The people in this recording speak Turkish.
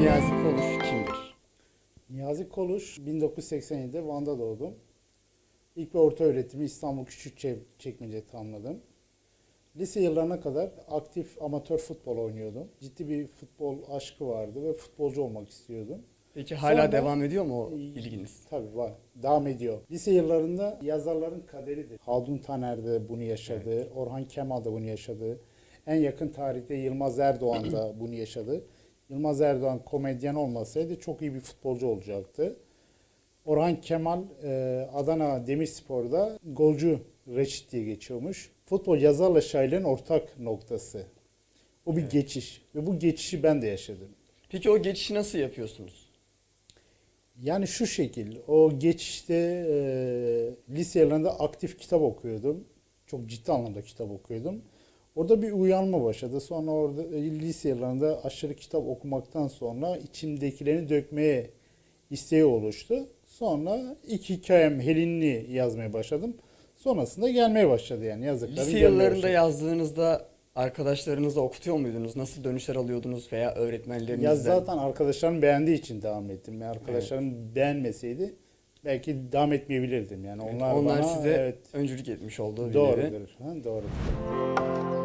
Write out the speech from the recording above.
Niyazi Koluş kimdir? Niyazi Koluş 1987'de Van'da doğdum. İlk ve orta öğretimi İstanbul Küçükçekmece'de tamamladım. Lise yıllarına kadar aktif amatör futbol oynuyordum. Ciddi bir futbol aşkı vardı ve futbolcu olmak istiyordum. Peki hala Sonra- devam ediyor mu o ilginiz? Tabii var. Devam ediyor. Lise yıllarında yazarların kaderidir. Haldun Taner de bunu yaşadı. Orhan Kemal da bunu yaşadı. En yakın tarihte Yılmaz Erdoğan da bunu yaşadı. Yılmaz Erdoğan komedyen olmasaydı çok iyi bir futbolcu olacaktı. Orhan Kemal e, Adana Demirspor'da golcü Reşit diye geçiyormuş. Futbol yazarla şairlerin ortak noktası. O bir geçiş ve bu geçişi ben de yaşadım. Peki o geçişi nasıl yapıyorsunuz? Yani şu şekil, o geçişte e, lise yıllarında aktif kitap okuyordum. Çok ciddi anlamda kitap okuyordum. Orada bir uyanma başladı. Sonra orada e, lise yıllarında aşırı kitap okumaktan sonra içimdekilerini dökmeye isteği oluştu. Sonra ilk hikayem Helinli yazmaya başladım. Sonrasında gelmeye başladı yani yazdıklarım Lise yıllarında başladı. yazdığınızda arkadaşlarınıza okutuyor muydunuz? Nasıl dönüşler alıyordunuz veya öğretmenlerinizden? Ya zaten arkadaşlarım beğendiği için devam ettim. Yani arkadaşlarım beğenmeseydi belki devam etmeyebilirdim. Yani Evet, onlar, onlar bana size evet, öncülük etmiş oldu. Doğrudur. Ha, doğrudur.